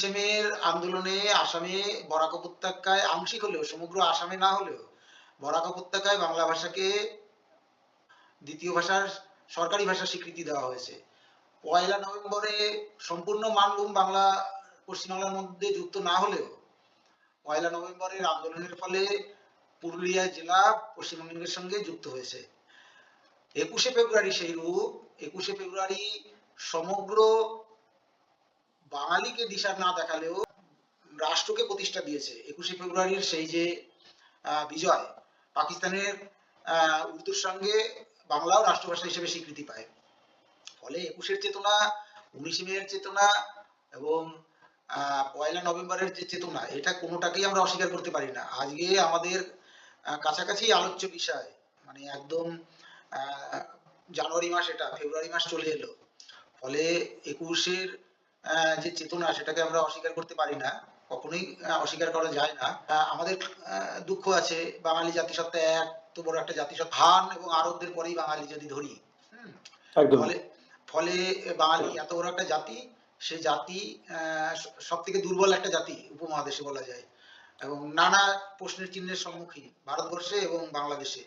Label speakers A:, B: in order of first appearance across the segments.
A: সেমের আন্দোলনে আসামে বরাক উপত্যকায় আংশিক হলেও, সমগ্র আসামে না হলেও বরাক উপত্যকায় বাংলা ভাষাকে দ্বিতীয় ভাষার সরকারি ভাষার স্বীকৃতি দেওয়া হয়েছে। পয়লা নভেম্বরে সম্পূর্ণ মানভূম বাংলা পশ্চিমবাংলার মধ্যে যুক্ত না হলেও পয়লা নভেম্বরের আন্দোলনের ফলে পুরুলিয়া জেলা পশ্চিমবঙ্গের সঙ্গে যুক্ত হয়েছে। একুশে ফেব্রুয়ারি সেই রূপ, একুশে ফেব্রুয়ারি সমগ্র বাঙালিকে দিশা না দেখালেও রাষ্ট্রকে প্রতিষ্ঠা দিয়েছে। একুশে ফেব্রুয়ারির সেই যে বিজয়, পাকিস্তানের উর্দুর সঙ্গে বাংলাও রাষ্ট্রভাষা হিসেবে স্বীকৃতি পায়। ফলে একুশের চেতনা, উনিশে মেয়ের চেতনা এবং পয়লা নভেম্বরের যে চেতনা, এটা কোনোটাকেই আমরা অস্বীকার করতে পারি না। আজকে আমাদের কাছাকাছি আলোচ্য বিষয় মানে একদম জানুয়ারি মাস এটা, ফেব্রুয়ারি মাস চলে এলো। ফলে একুশের যে চেতনা সেটাকে আমরা অস্বীকার করতে পারি না কখনোই অস্বীকার করা যায় না। আমাদের দুঃখ আছে বাঙালি জাতিসত্তা এক তো বড় একটা জাতিসত্তা হান এবং আরবদের পরেই বাঙালি যদি ধরি ফলে ফলে বাঙালি এত বড় একটা জাতি সে জাতি সব থেকে দুর্বল একটা জাতি উপমহাদেশে বলা যায়। এবং নানা প্রশ্নের চিহ্নের সম্মুখীন ভারতবর্ষে এবং বাংলাদেশে।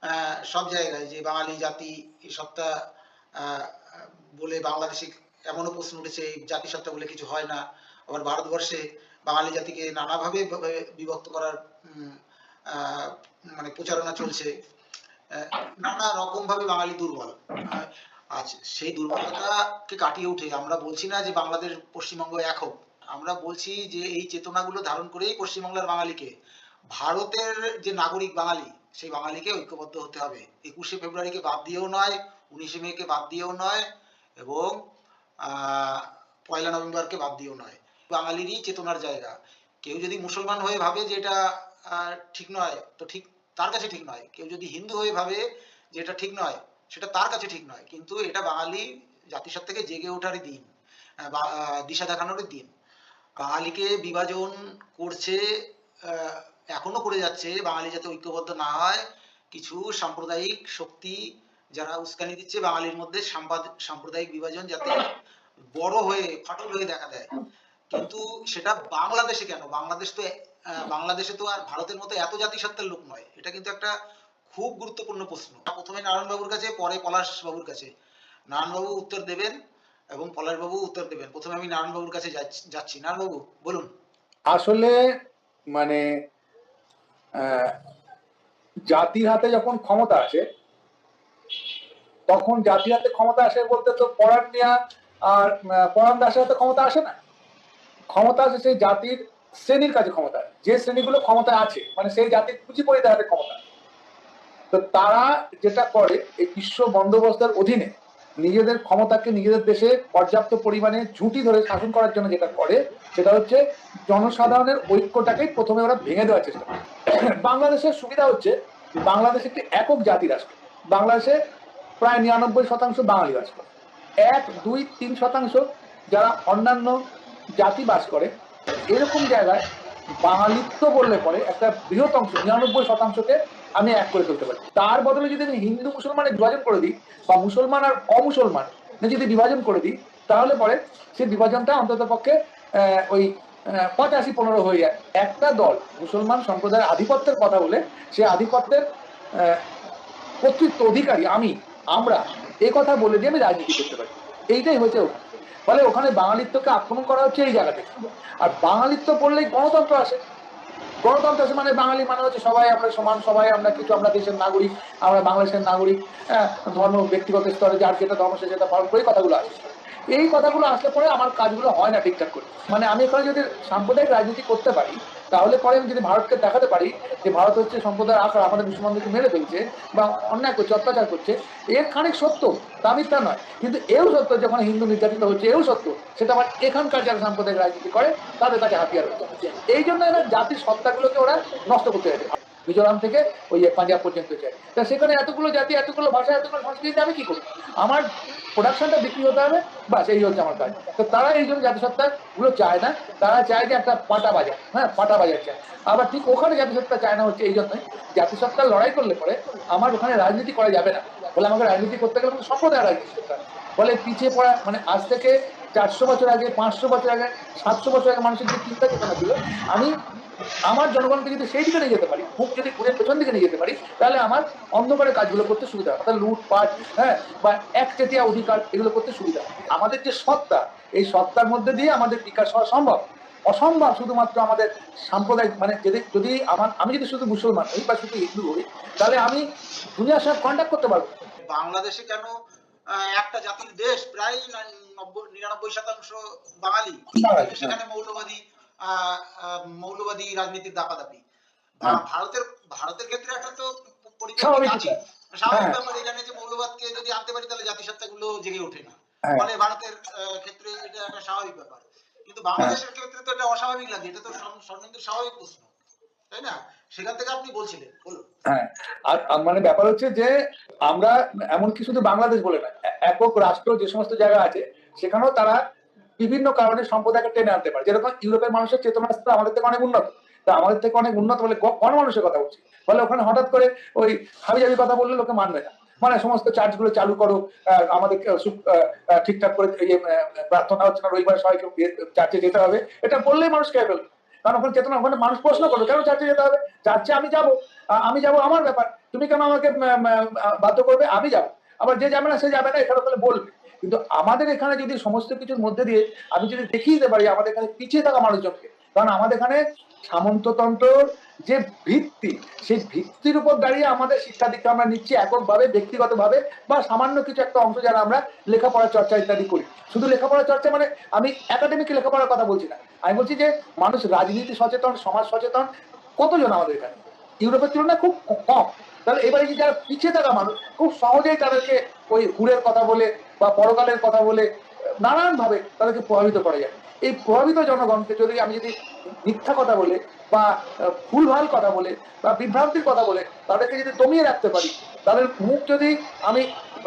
A: আহ, সব জায়গায় যে বাঙালি জাতি সত্তা আহ, বলে বাংলাদেশে এমনও প্রশ্ন উঠেছে জাতিসত্তা বলে কিছু হয় না। আবার ভারতবর্ষে বাঙালি জাতিকে নানাভাবে ভাবে বিভক্ত করার মানে প্রচারণা চলছে। নানা রকম ভাবে বাঙালি দুর্বল আচ্ছা সেই দুর্বলতাকে কাটিয়ে উঠে আমরা বলছি না যে বাংলাদেশ পশ্চিমবঙ্গ এক হোক। আমরা বলছি যে এই চেতনাগুলো ধারণ করেই পশ্চিমবাংলার বাঙালিকে, ভারতের যে নাগরিক বাঙালি, সেই বাঙালিকে ঐক্যবদ্ধ হতে হবে। একুশে ফেব্রুয়ারিকে বাদ দিয়েও নয়, উনিশে মেকে বাদ দিয়েও নয়, এবং পয়লা নভেম্বরকে বাদ দিয়েও নয়। বাঙালিরই চেতনার জায়গা। কেউ যদি মুসলমান হয়ে ভাবে যে এটা ঠিক নয়, তো ঠিক তার কাছে ঠিক নয়। কেউ যদি হিন্দু হয়ে ভাবে যে এটা ঠিক নয়, সেটা তার কাছে ঠিক নয়। কিন্তু এটা বাঙালি জাতিসত্তাকে জেগে ওঠারই দিন দিশা দেখানোরই দিন। বাঙালিকে বিভাজন করছে এখনও করে যাচ্ছে বাঙালি যাতে ঐক্যবদ্ধ না হয়, কিছু সাম্প্রদায়িক শক্তি যারা উস্কানি দিচ্ছে বাঙালির মধ্যে সাম্প্রদায়িক বিভাজন যাতে বড় হয়ে, ফাটল হয়ে দেখা দেয়। কিন্তু সেটা বাংলাদেশে কেন? বাংলাদেশ তো বাংলাদেশে তো আর ভারতের মতো এত জাতিসত্তার লোক নয়। এটা কিন্তু একটা খুব গুরুত্বপূর্ণ প্রশ্ন। প্রথমে নারায়ণ বাবুর কাছে, পরে পলাশ বাবুর কাছে। নারায়ণ বাবু উত্তর দেবেন এবং পলাশ বাবু উত্তর দেবেন। প্রথমে আমি নারায়ণ বাবুর কাছে যাচ্ছি- নারায়ণ বাবু বলুন।
B: আসলে মানে জাতির হাতে যখন ক্ষমতা আসে তখন জাতির হাতে ক্ষমতা আসে বলতে তো পরাণ মিয়া আর পরাণ দাসের হাতে ক্ষমতা আসে না। ক্ষমতা আসে সেই জাতির শ্রেণির কাছে ক্ষমতা। যে শ্রেণীগুলো ক্ষমতা আছে মানে সেই জাতির পুঁজিপতিদের হাতে ক্ষমতা। তো তারা যেটা করে, এই বিশ্ব বন্দোবস্তের অধীনে নিজেদের ক্ষমতাকে নিজেদের দেশে পর্যাপ্ত পরিমাণে ঝুঁটি ধরে শাসন করার জন্য যেটা করে, সেটা হচ্ছে জনসাধারণের ঐক্যটাকেই প্রথমে ওরা ভেঙে দেওয়ার চেষ্টা করে। বাংলাদেশের সুবিধা হচ্ছে, বাংলাদেশ একটি একক জাতি রাষ্ট্র বাংলাদেশে প্রায় নিরানব্বই শতাংশ বাঙালি বাস করে। এক, দুই, তিন শতাংশ যারা অন্যান্য জাতি বাস করে, এরকম জায়গায় বাঙালিত্ব বললে পরে একটা বৃহৎ অংশ, নিরানব্বই শতাংশকে আমি এক করে ফেলতে পারি। তার বদলে যদি আমি হিন্দু মুসলমানে বিভাজন করে দিই বা মুসলমান আর অমুসলমান যদি বিভাজন করে দিই, তাহলে পরে সেই বিভাজনটা অন্তত পক্ষে ওই পঁচাশি, পনেরো হয়ে যায়। একটা দল মুসলমান সম্প্রদায়ের আধিপত্যের কথা বলে সে আধিপত্যের কর্তৃত্ব অধিকারী আমি আমরা এই কথা বলে দিয়ে আমি রাজনীতি করতে পারি। এইটাই হয়েছে ফলে ওখানে বাঙালিত্বকে আক্রমণ করা হচ্ছে এই জায়গা থেকে। আর বাঙালিত্ব বললেই গণতন্ত্র আসে। গণতন্ত্র আসে মানে বাঙালি মানে হচ্ছে সবাই আমরা সমান সবাই আমরা কিছু আমরা দেশের নাগরিক আমরা বাংলাদেশের নাগরিক হ্যাঁ, ধর্ম ব্যক্তিগত স্তরে যার যেটা ধর্ম সে সেটা পালন করে কথাগুলো আসে। এই কথাগুলো আসলে পরে আমার কাজগুলো হয় না ঠিকঠাক করে। মানে আমি এখানে যদি সাম্প্রদায়িক রাজনীতি করতে পারি তাহলে পরে আমি যদি ভারতকে দেখাতে পারি যে ভারত হচ্ছে সম্প্রদায়ের আকার আমাদের মুসলমানদেরকে মেরে ফেলছে বা অন্যায় করছে, অত্যাচার করছে, এর খানিক সত্য, তা মিথ্যা নয়। কিন্তু এও সত্য যখন হিন্দু নির্যাতিত হচ্ছে, এও সত্য, সেটা আমার এখানকার যারা সাম্প্রদায়িক রাজনীতি করে, তাদের তাকে হাতিয়ার হচ্ছে এই জন্য এরা জাতির সত্তাগুলোকে ওরা নষ্ট করতে চাইছে। মিজোরাম থেকে ওই পাঞ্জাব পর্যন্ত যায়। তা সেখানে এতগুলো জাতি, এতগুলো ভাষা, এতগুলো সংস্কৃতি আমি কি করব? আমার প্রোডাকশনটা বিক্রি হতে হবে, বাস, এই হচ্ছে আমার কাজ। তো তারা এই জন্য জাতিসত্তা গুলো চায় না। তারা চায় যে একটা পাটা বাজার হ্যাঁ পাটা বাজার চায়। আবার ঠিক ওখানে জাতিসত্তা চায় না হচ্ছে এই জন্যই জাতিসত্তার লড়াই করলে পরে আমার ওখানে রাজনীতি করা যাবে না। বলে আমাকে রাজনীতি করতে গেলে সম্প্রদায় রাজনীতি করতে হবে। ফলে পিছিয়ে পড়া মানে আজ থেকে চারশো বছর আগে, পাঁচশো বছর আগে, সাতশো বছর আগে মানুষের যে চিন্তা চেতনা ছিল, আমি আমার জনগণকে যদি সেই দিকে নিয়ে যেতে পারি মুখ যদি ঘুরে পেছন দিকে নিয়ে যেতে পারি তাহলে আমার অন্ধকারের কাজগুলো করতে সুবিধা হয় অর্থাৎ লুটপাট হ্যাঁ বা একচেটিয়া অধিকার এগুলো করতে সুবিধা আমাদের যে সত্তা এই সত্তার মধ্যে দিয়ে আমাদের বিকাশ হওয়া সম্ভব। অসম্ভব শুধুমাত্র আমাদের সাম্প্রদায়িক মানে যদি যদি আমার আমি যদি শুধু মুসলমান হই বা শুধু হিন্দু হই তাহলে আমি দুনিয়ার সাথে কন্ট্যাক্ট করতে পারব।
A: বাংলাদেশে কেন একটা জাতির দেশ প্রায় নব্বই নিরানব্বই শতাংশ বাঙালি? সেখানে মৌলবাদী আহ, আহ, মৌলবাদী রাজনীতির দাপাদাপি।
B: হ্যাঁ।
A: ভারতের ভারতের ক্ষেত্রে একটা তো
B: স্বাভাবিক
A: আছে স্বাভাবিক
B: হ্যাঁ।
A: ব্যাপার এখানে যে মৌলবাদকে যদি আনতে পারি তাহলে জাতিসত্তা জেগে ওঠে না।
B: হ্যাঁ।
A: ফলে ভারতের ক্ষেত্রে এটা একটা স্বাভাবিক ব্যাপার। কিন্তু বাংলাদেশের ক্ষেত্রে তো এটা অস্বাভাবিক লাগে। এটা তো স্বর্ণেন্দ্রের স্বাভাবিক প্রশ্ন। তাই না? সেখান থেকে আপনি বলছিলেন। বলুন।
B: হ্যাঁ। আর মানে ব্যাপার হচ্ছে যে আমরা এমনকি শুধু বাংলাদেশ বলে না একক রাষ্ট্র যে সমস্ত জায়গা আছে সেখানেও তারা বিভিন্ন কারণে সম্প্রদায়কে টেনে আনতে পারে। যেরকম ইউরোপের মানুষের চেতনা আমাদের থেকে অনেক উন্নত। তা আমাদের থেকে অনেক উন্নত বলে কোন মানুষের কথা বলছি। ফলে ওখানে হঠাৎ করে ওই হাবিজাবি কথা বললে লোকে মানবে না। মানে সমস্ত চার্চগুলো চালু করো আমাদের ঠিকঠাক করে ইয়ে, প্রার্থনা হচ্ছে না রবিবার সবাইকে চার্চে যেতে হবে। এটা বললেই মানুষ খেয়ে ফেলবে। কারণ ওখানে চেতনা ওখানে মানুষ প্রশ্ন করবে কেন চার্চে যেতে হবে? চার্চে আমি যাব। আমি যাব আমার ব্যাপার। তুমি কেন আমাকে বাধ্য করবে? আমি যাব। আবার যে যাবে না সে যাবে না এখানে বলবে। কিন্তু আমাদের এখানে যদি সমস্ত কিছুর মধ্যে দিয়ে আমি যদি দেখিয়ে দিতে পারি, আমাদের এখানে পিছিয়ে থাকা মানুষজনকে, কারণ আমাদের এখানে সামন্ততন্ত্রর যে ভিত্তি, সেই ভিত্তির উপর দাঁড়িয়ে আমাদের শিক্ষা দীক্ষা আমরা নিচ্ছি এককভাবে, ব্যক্তিগতভাবে বা সামান্য কিছু একটা অংশ যারা আমরা লেখাপড়া চর্চা ইত্যাদি করি। শুধু লেখাপড়া চর্চা মানে আমি একাডেমিক লেখাপড়ার কথা বলছি না। আমি বলছি যে মানুষ রাজনীতি সচেতন, সমাজ সচেতন, কতজন আমাদের এখানে? ইউরোপের তুলনায় খুব কম। তাহলে এবারে যারা পিছিয়ে থাকা মানুষ, খুব সহজেই তাদেরকে ওই হুড়ের কথা বলে বা পরকালের কথা বলে নানান ভাবে তাদেরকে প্রভাবিত করা যায়। এই প্রভাবিত জনগণকে যদি আমি যদি মিথ্যা কথা বলে বা ভুলভাল কথা বলে বা বিভ্রান্তির কথা বলে, তাদেরকে যদি দমিয়ে রাখতে পারি, তাদের মুখ যদি আমি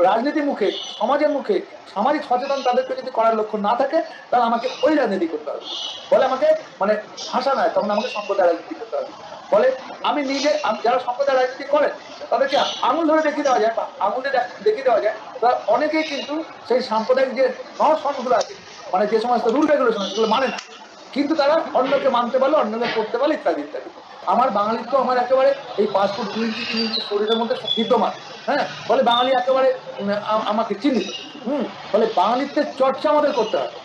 B: রাজনীতির মুখে, সমাজের মুখে, সামাজিক সচেতন তাদেরকে যদি করার লক্ষ্য না থাকে, তাহলে আমাকে ওই রাজনীতি করতে হবে। বলে আমাকে মানে ভাষা নয়, তখন আমাকে সম্প্রদায় রাজনীতি করতে হবে। বলে আমি নিজে যারা সম্প্রদায় রাজনীতি করেন তাদেরকে আঙুল ধরে দেখিয়ে দেওয়া যায়, বা আঙুলে দেখ- দেখিয়ে দেওয়া যায়। তারা অনেকেই কিন্তু সেই সাম্প্রদায়িক যে নরসনগুলো আছে মানে যে সমস্ত রুল রেগুলেশন সেগুলো মানে না। কিন্তু তারা অন্যকে মানতে পারল, অন্যকে করতে পারল, ইত্যাদি ইত্যাদি। আমার বাঙালির তো আমার একেবারে এই পাসপোর্ট দুই ইঞ্চি, তিন ইঞ্চি শরীরের মধ্যে বিদ্যমান হ্যাঁ? ফলে বাঙালি একেবারে আমাকে চিহ্নিত হুম? ফলে বাঙালিত্বের চর্চা আমাদের করতে হবে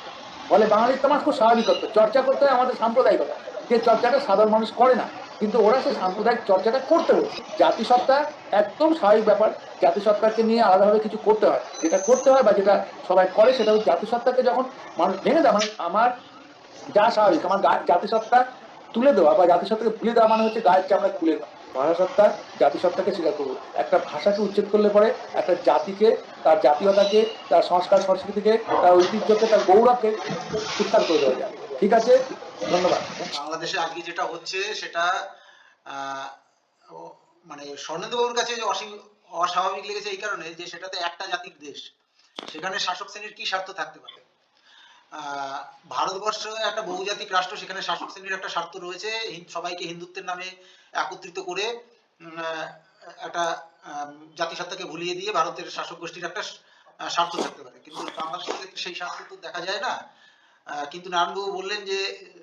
B: ফলে বাঙালিত্ব আমার খুব স্বাভাবিকত্ব চর্চা করতে হয় আমাদের সাম্প্রদায়িকতা। যে চর্চাটা সাধারণ মানুষ করে না। কিন্তু ওরা সেই সাম্প্রদায়িক চর্চাটা করতে হবে জাতিসত্তা একদম স্বাভাবিক ব্যাপার। জাতিসত্তাকে নিয়ে আলাদাভাবে কিছু করতে হয়। যেটা করতে হয় বা যেটা সবাই করে সেটা হচ্ছে জাতিসত্তাকে যখন মানুষ ভেঙে দেয় মানে আমার যা স্বাভাবিক, আমার গা- জাতিসত্তা তুলে দেওয়া বা জাতিসত্তাকে ভুলে দেওয়া মানে হচ্ছে গায়ের চামড়া খুলে দেওয়া। ভাষাসত্তা জাতিসত্তাকে স্বীকার করব। একটা ভাষাকে উচ্ছেদ করলে পরে একটা জাতিকে, তার জাতীয়তাকে, তার সংস্কার, সংস্কৃতিকে, তার ঐতিহ্যকে, তার গৌরবকে উত্থান করে দেওয়া যায়। ঠিক আছে? ধন্যবাদ।
A: বাংলাদেশে আজকে যেটা হচ্ছে সেটা মানে স্বর্ণদেববাবুর কাছে যে অস্বাভাবিক লেগেছে এই কারণে যে সেটাতে একটা জাতির দেশ, সেখানে শাসক শ্রেণির কি স্বার্থ থাকতে পারে? ভারতবর্ষ একটা বহুজাতিক রাষ্ট্র, সেখানে শাসক শ্রেণির একটা স্বার্থ রয়েছে সবাইকে হিন্দুত্বের নামে একত্রিত করে একটা জাতিসত্তাকে ভুলিয়ে দিয়ে ভারতের শাসক গোষ্ঠীর একটা স্বার্থ থাকতে পারে। কিন্তু বাংলাদেশের সেই স্বার্থ তো দেখা যায় না। কিন্তু নারায়ণবাবু বললেন যে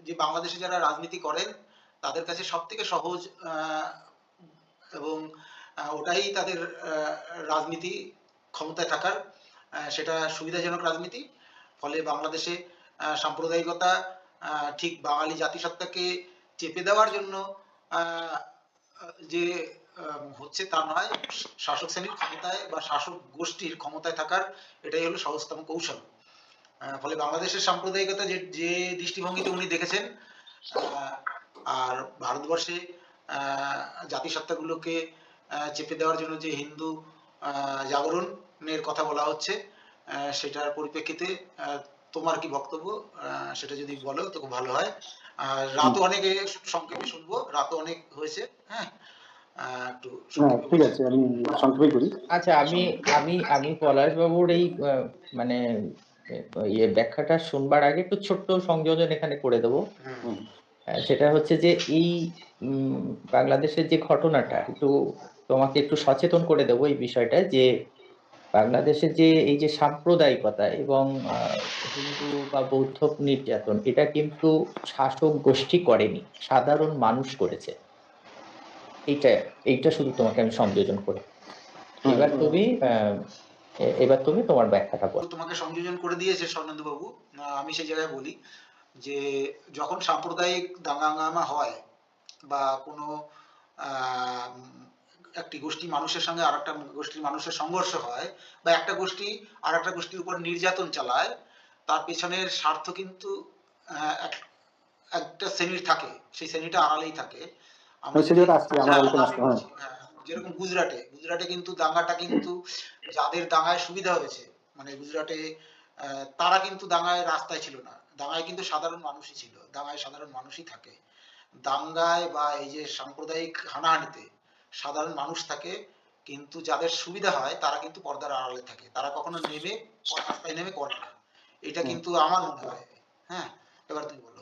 A: যে বাংলাদেশে যারা রাজনীতি করেন, তাদের কাছে সব থেকে সহজ এবং ওটাই তাদের রাজনীতি ক্ষমতায় থাকার সেটা সুবিধাজনক রাজনীতি। ফলে বাংলাদেশে সাম্প্রদায়িকতা ঠিক বাঙালি জাতিসত্তাকে চেপে দেওয়ার জন্য যে হচ্ছে তা নয়, শাসক শ্রেণির ক্ষমতায় বা শাসক গোষ্ঠীর ক্ষমতায় থাকার, এটাই হলো সহজতম কৌশল। ফলে বাংলাদেশের সাম্প্রদায়িকতা যে যে দৃষ্টিভঙ্গিতে উনি দেখেছেন আর ভারতবর্ষে জাতিসত্তাগুলোকে চেপে দেওয়ার জন্য যে হিন্দু জাগরণের কথা বলা হচ্ছে সেটার পরিপ্রেক্ষিতে তোমার কি বক্তব্য? সেটা যদি বলো তো খুব ভালো হয়। আর রাতও অনেক সংক্ষেপে শুনব। রাতও অনেক হয়েছে হ্যাঁ? আহ, একটু
C: হ্যাঁ ঠিক আছে আমি সংক্ষেপে করি।
D: আচ্ছা আমি আমি আমি পলাশবাবুর এই আহ, মানে ইয়ে ব্যাখ্যাটা শুনবার আগে একটু ছোট্ট সংযোজন এখানে করে দেবো। সেটা হচ্ছে যে এই উম, বাংলাদেশের যে ঘটনাটা একটু তোমাকে একটু সচেতন করে দেবো এই বিষয়টা যে বাংলাদেশে যে এই যে সাম্প্রদায়িকতা এবং আহ, হিন্দু বা বৌদ্ধ নির্যাতন এটা কিন্তু শাসক গোষ্ঠী করেনি সাধারণ মানুষ করেছে। এইটা এইটা শুধু তোমাকে আমি সংযোজন করি। এবার তুমি এবার তুমি তোমার ব্যাখ্যাটা বলো।
A: তোমাকে সংযোজন করে দিয়েছে স্বর্ণেন্দু বাবু আমি সেই জায়গায় বলি যে যখন সাম্প্রদায়িক দাঙ্গাঙ্গামা হয় বা কোনো আহ, একটি গোষ্ঠী মানুষের সঙ্গে আর একটা গোষ্ঠীর মানুষের সংঘর্ষ হয় বা একটা গোষ্ঠী আর একটা গোষ্ঠীর উপর নির্যাতন চালায় তার পেছনের স্বার্থ কিন্তু আহ, এক- একটা শ্রেণির থাকে। সেই শ্রেণীটা আড়ালেই থাকে। আমরা যেরকম গুজরাটে গুজরাটে কিন্তু দাঙ্গাটা কিন্তু যাদের দাঙ্গায় সুবিধা হয়েছে মানে গুজরাটে তারা কিন্তু দাঙ্গায় রাস্তায় ছিল না। দাঙ্গায় কিন্তু সাধারণ মানুষই ছিল দাঙ্গায় সাধারণ মানুষই থাকে। দাঙ্গায় বা এই যে সাম্প্রদায়িক হানাহানিতে সাধারণ মানুষ থাকে কিন্তু যাদের সুবিধা হয় তারা কিন্তু পর্দার আড়ালে থাকে। তারা কখনো নেমে রাস্তায় নেমে করে না। এটা কিন্তু আমার মনে হয়। হ্যাঁ এবার তুমি বলো।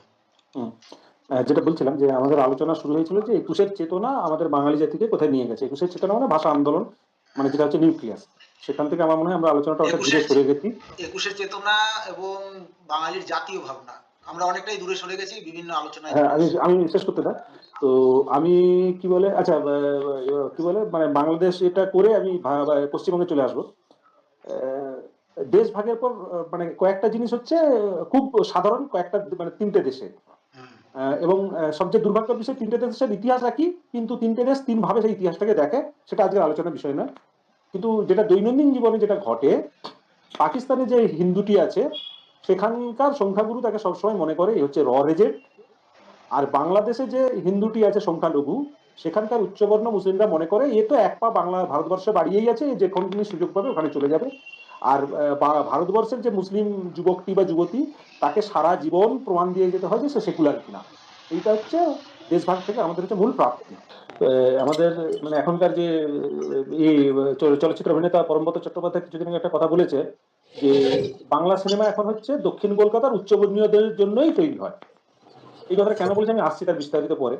C: যেটা বলছিলাম যে আমাদের আলোচনা শুরু হয়েছিল যে একুশের চেতনা আমাদের বাঙালি জাতিকে কোথায় নিয়ে গেছে। একুশের চেতনা মানে ভাষা আন্দোলন মানে যেটা হচ্ছে নিউক্লিয়াস। সেখান থেকে আমার মনে হয় আমরা আলোচনাটা অনেক দূরে সরে গেছি।
A: একুশের চেতনা এবং বাঙালির জাতীয় ভাবনা আমরা অনেকটাই দূরে সরে গেছি বিভিন্ন আলোচনায়।
C: হ্যাঁ আমি শেষ করতে দাও তো আমি কি বলে আচ্ছা কি বলে মানে বাংলাদেশ এটা করে আমি পশ্চিমবঙ্গে চলে আসব। আহ, দেশ ভাগের পর মানে কয়েকটা জিনিস হচ্ছে খুব সাধারণ কয়েকটা মানে তিনটে দেশে। এবং সবচেয়ে দুর্ভাগ্যের বিষয় তিনটে দেশের ইতিহাস একই কিন্তু তিনটে দেশ তিনভাবে সেই ইতিহাসটাকে দেখে, সেটা আজকের আলোচনার বিষয় না। কিন্তু যেটা দৈনন্দিন জীবনে যেটা ঘটে, পাকিস্তানে যে হিন্দুটি আছে, সেখানকার সংখ্যাগুরু তাকে সবসময় মনে করে হচ্ছে র রেজেন্ট আর বাংলাদেশে যে হিন্দুটি আছে, সংখ্যালঘু, সেখানকার উচ্চবর্ণ মুসলিমরা মনে করে, এ তো এক পা বাংলা ভারতবর্ষে বাড়িয়েই আছে, যে কোনো সুযোগ পাবে ওখানে চলে যাবে। আর ভারতবর্ষের যে মুসলিম যুবকটি বা যুবতী, তাকে সারা জীবন প্রমাণ দিয়ে যেতে হয় যে সে সেকুলার কিনা। এইটা হচ্ছে দেশভাগ থেকে আমাদের হচ্ছে মূল প্রাপ্তি। আমাদের মানে এখনকার যে এই চল- চলচ্চিত্র অভিনেতা পরমব্রত চট্টোপাধ্যায় কিছুদিন একটা কথা বলেছে যে, বাংলা সিনেমা এখন হচ্ছে দক্ষিণ কলকাতার উচ্চবর্ণীয়দের জন্যই তৈরি হয়। এই কথাটা কেন বলেছি আমি আসছি তার বিস্তারিত পরে।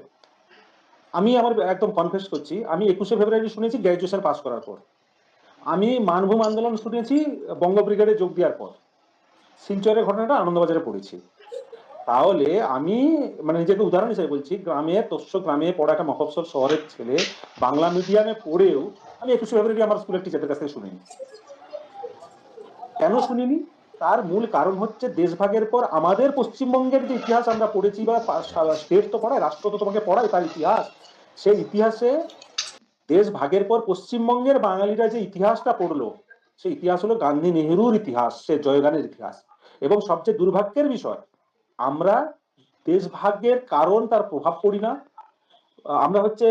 C: আমি আমার একদম কনফেস করছি, আমি একুশে ফেব্রুয়ারি শুনেছি গ্র্যাজুয়েশন পাস করার পর। আমি মানভূম আন্দোলন শুনেছি, বঙ্গ ব্রিগেডে যোগ দেওয়ার পর। শিলচরের ঘটনাটা আনন্দবাজারে পড়েছি। তাহলে আমি মানে নিজেকে উদাহরণ হিসেবে বলছি, গ্রামে তস্য গ্রামে পড়া একটা মফস্বল শহরের ছেলে, বাংলা মিডিয়ামে পড়েও আমি একুশে ফেব্রুয়ারি আমার স্কুলের টিচারদের কাছ থেকে শুনিনি। কেন শুনিনি? তার মূল কারণ হচ্ছে দেশভাগের পর আমাদের পশ্চিমবঙ্গের যে ইতিহাস আমরা পড়েছি বা স্টেট তো পড়ায় রাষ্ট্র তো তোমাকে পড়ায় তার ইতিহাস, সেই ইতিহাসে দেশ ভাগের পর পশ্চিমবঙ্গের বাঙালিরা যে ইতিহাসটা পড়ল, সেই ইতিহাস হলো গান্ধী নেহরুর ইতিহাস, সে জয়গানের ইতিহাস। এবং সবচেয়ে দুর্ভাগ্যের বিষয়, আমরা দেশভাগের কারণ তার প্রভাব পড়ি না, আমরা হচ্ছে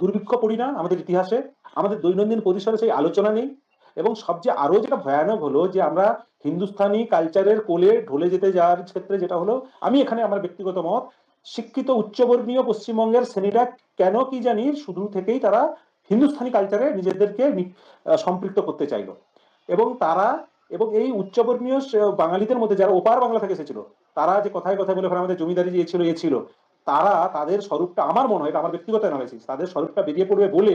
C: দুর্ভিক্ষ পড়ি না আমাদের ইতিহাসে, আমাদের দৈনন্দিন পরিসরে সেই আলোচনা নেই। এবং সবচেয়ে আরও যেটা ভয়ানক হলো যে আমরা হিন্দুস্তানি কালচারের কোলে ঢলে যেতে যাওয়ার ক্ষেত্রে যেটা হলো, আমি এখানে আমার ব্যক্তিগত মত শিক্ষিত উচ্চবর্ণীয় পশ্চিমবঙ্গের শ্রেণীরা কেন কি জানি শুধু থেকেই তারা হিন্দুস্তানি কালচারে নিজেদেরকে সম্পৃক্ত করতে চাইলো। এবং তারা, এবং এই উচ্চবর্ণীয় বাঙালিদের মধ্যে যারা ওপার বাংলা থেকে এসেছিল, তারা যে কথায় কথায় বলে আমাদের জমিদারি যে ছিল, এ ছিল। তারা তাদের স্বরূপটা আমার মনে হয় আমার ব্যক্তিগত অ্যানালাইসিস তাদের স্বরূপটা বেরিয়ে পড়বে বলে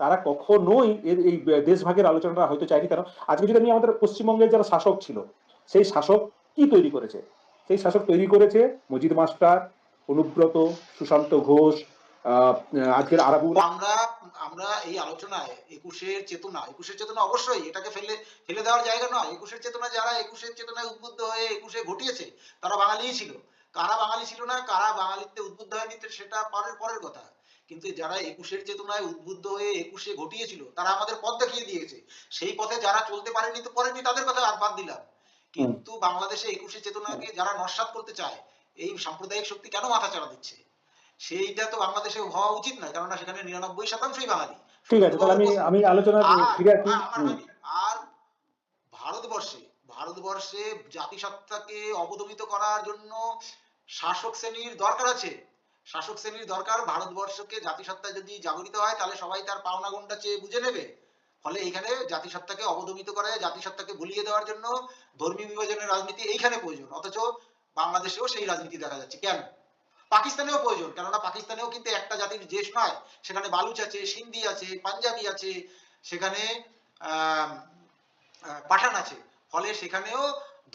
C: তারা কখনোই এই দেশভাগের আলোচনাটা হয়তো চাইনি। কেন? আজকে যদি আমি আমাদের পশ্চিমবঙ্গের যারা শাসক ছিল, সেই শাসক কি তৈরি করেছে? সেই শাসক তৈরি করেছে মজিদ মাস্টার অনুব্রত সুশান্ত ঘোষ আজকের আরাবুল।
A: আমরা আমরা এই আলোচনায় একুশের চেতনা একুশের চেতনা অবশ্যই এটাকে ফেলে ফেলে দেওয়ার জায়গা নয়। একুশের চেতনা যারা একুশের চেতনায় উদ্বুদ্ধ হয়ে একুশে ঘটিয়েছে তারা বাঙালিই ছিল। কারা বাঙালি ছিল না কারা বাঙালিতে উদ্বুদ্ধ হয়নি সেটা পরের পরের কথা। কিন্তু যারা একুশের চেতনায় উদ্বুদ্ধ হয়ে একুশে ঘটিয়েছিল তারা আমাদের পথ দেখিয়ে দিয়েছে। সেই পথে যারা চলতে পারেনি তো পারেনি তাদের কথা আর বাদ দিলাম। কিন্তু বাংলাদেশে একুশে চেতনাকে যারা নস্বাত করতে চায় এই সাম্প্রদায়িক শক্তি কেন মাথা চাড়া দিচ্ছে? সেইটা তো বাংলাদেশে হওয়া উচিত নয় কেননা সেখানে নিরানব্বই শতাংশই বাঙালি।
C: ঠিক আছে তাহলে আমি আমি আলোচনা
A: আর
C: ফিরে আসি।
A: ভারতবর্ষে ভারতবর্ষে জাতিসত্তাকে অবদমিত করার জন্য শাসক শ্রেণির দরকার আছে। শাসক শ্রেণির দরকার ভারতবর্ষকে জাতিসত্তা যদি জাগরিত হয় তাহলে সবাই তার পাওনা গন্ডা চেয়ে বুঝে নেবে। ফলে এইখানে জাতিসত্তাকে অবদমিত করে জাতিসত্তাকে ভুলিয়ে দেওয়ার জন্য ধর্মীয় বিভাজনের রাজনীতি এইখানে প্রয়োজন। অথচ বাংলাদেশেও সেই রাজনীতি দেখা যাচ্ছে। কেন? পাকিস্তানেও প্রয়োজন, কেননা পাকিস্তানেও কিন্তু একটা জাতির দেশ নয়। সেখানে বালুচ আছে, সিন্ধি আছে, পাঞ্জাবি আছে, সেখানে পাঠান আছে। ফলে সেখানেও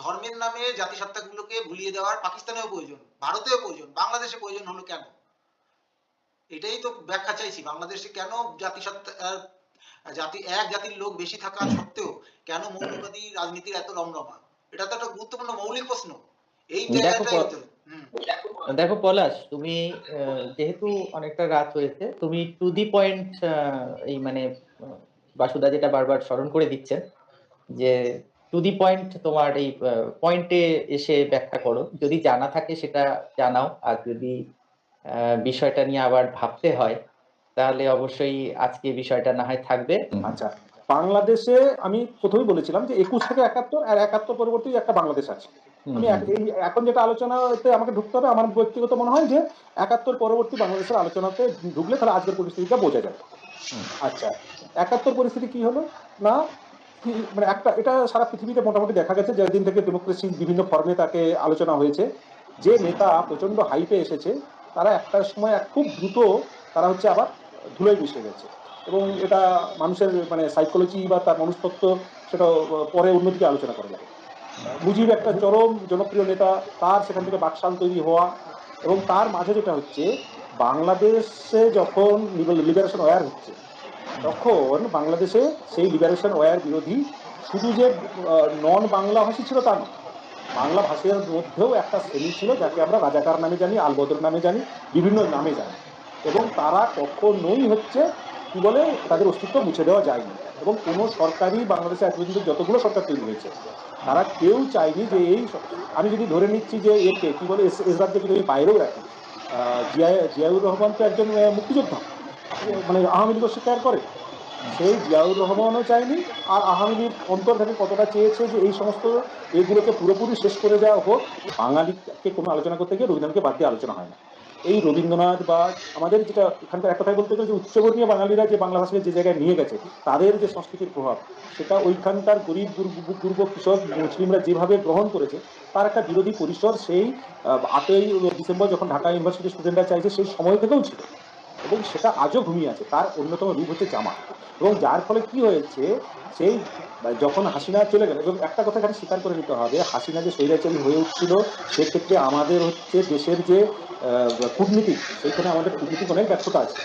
A: ধর্মের নামে জাতিসত্তাগুলোকে ভুলিয়ে দেওয়ার পাকিস্তানেও প্রয়োজন, ভারতেও প্রয়োজন, বাংলাদেশে প্রয়োজন হলো কেন? এটাই তো ব্যাখ্যা চাইছি। বাংলাদেশে কেন জাতিসত্তা জাতি, এক জাতির লোক বেশি থাকা সত্ত্বেও কেন মৌলবাদী রাজনীতির এত রমরমা এটা তো একটা গুরুত্বপূর্ণ মৌলিক প্রশ্ন। এই
D: দেখো
A: জায়গাটাই তো
D: দেখো পলাশ তুমি আহ, যেহেতু অনেকটা রাত হয়েছে তুমি টু দি পয়েন্ট এই মানে বাসুদা যেটা বারবার স্মরণ করে দিচ্ছেন যে টু দি পয়েন্ট তোমার এই পয়েন্টে এসে ব্যাখ্যা করো। যদি জানা থাকে সেটা জানাও আর যদি আহ, বিষয়টা নিয়ে আবার ভাবতে হয় তাহলে অবশ্যই আজকে বিষয়টা না হয় থাকবে।
C: আচ্ছা বাংলাদেশে আমি প্রথমেই বলেছিলাম যে একুশ থেকে একাত্তর আর একাত্তর পরবর্তী একটা বাংলাদেশ আছে। আমি এখন যেটা আলোচনাতে আমাকে ঢুকতে হবে আমার ব্যক্তিগত মনে হয় যে একাত্তর পরবর্তী বাংলাদেশের আলোচনাতে ঢুকলে তাহলে আজকের পরিস্থিতিটা বোঝা যাবে। আচ্ছা একাত্তর পরিস্থিতি কি হলো? না মানে একটা এটা সারা পৃথিবীতে মোটামুটি দেখা গেছে যেদিন থেকে ডেমোক্রেসি বিভিন্ন ফর্মে তাকে আলোচনা হয়েছে যে নেতা প্রচণ্ড হাইপে এসেছে তারা একটা সময় খুব দ্রুত তারা হচ্ছে আবার ধুলোয় মিশে গেছে। এবং এটা মানুষের মানে সাইকোলজি বা তার মনস্তত্ত্ব সেটা পরে অন্যদিকে আলোচনা করা যাবে। মুজিব একটা চরম জনপ্রিয় নেতা, তার সেখান থেকে বাকশাল তৈরি হওয়া এবং তার মাঝে যেটা হচ্ছে, বাংলাদেশে যখন লিবারেশন ওয়ার হচ্ছে, তখন বাংলাদেশে সেই লিবারেশন ওয়ার বিরোধী শুধু যে নন বাংলা ভাষী ছিল তা নয়, বাংলা ভাষার মধ্যেও একটা শ্রেণি ছিল যাকে আমরা রাজাকার নামে জানি, আলবদর নামে জানি, বিভিন্ন নামে জানি এবং তারা কখনোই হচ্ছে, কী বলে, তাদের অস্তিত্ব মুছে দেওয়া যায়নি এবং কোনো সরকারি বাংলাদেশে এত পর্যন্ত যতগুলো সরকার তৈরি হয়েছে তারা কেউ চায়নি যে এই আমি যদি ধরে নিচ্ছি যে একে, কি বলে, এস এস রাজ্যকে যদি বাইরেও রাখি জিয়া জিয়াউর রহমান তো একজন মুক্তিযোদ্ধা। মানে আওয়ামী লীগ স্বীকার করে। সেই জিয়াউর রহমানও চায়নি, আর আওয়ামী লীগ অন্তর থেকে কতটা চেয়েছে যে এই সমস্ত এগুলোকে পুরোপুরি শেষ করে দেওয়া হোক, বাঙালিকে কোনো আলোচনা করতে গিয়ে রবীন্দ্রনাথকে বাদ দিয়ে আলোচনা হয় না। এই রবীন্দ্রনাথ বা আমাদের যেটা এখানকার এক কথায় বলতে গেলে যে উচ্চবর্ণীয় বাঙালিরা যে বাংলা ভাষাকে যে জায়গায় নিয়ে গেছে, তাদের যে সংস্কৃতির প্রভাব, সেটা ওইখানকার গরিব পূর্ব কৃষক, মুসলিমরা যেভাবে গ্রহণ করেছে, তার একটা বিরোধী পরিসর সেই আটই ডিসেম্বর যখন ঢাকা ইউনিভার্সিটির স্টুডেন্টরা চাইছে সেই সময় থেকেও ছিল। এবং সেটা আজও ঘুমিয়ে আছে, তার অন্যতম রূপ হচ্ছে জামা। এবং যার ফলে কি হয়েছে, সেই যখন হাসিনা চলে গেল এবং একটা কথা এখানে স্বীকার করে নিতে হবে, হাসিনা যে স্বৈরাচারী হয়ে উঠছিল, সেক্ষেত্রে আমাদের হচ্ছে দেশের যে কূটনীতি সেখানে আমাদের কূটনীতিক অনেক ব্যর্থতা আছে।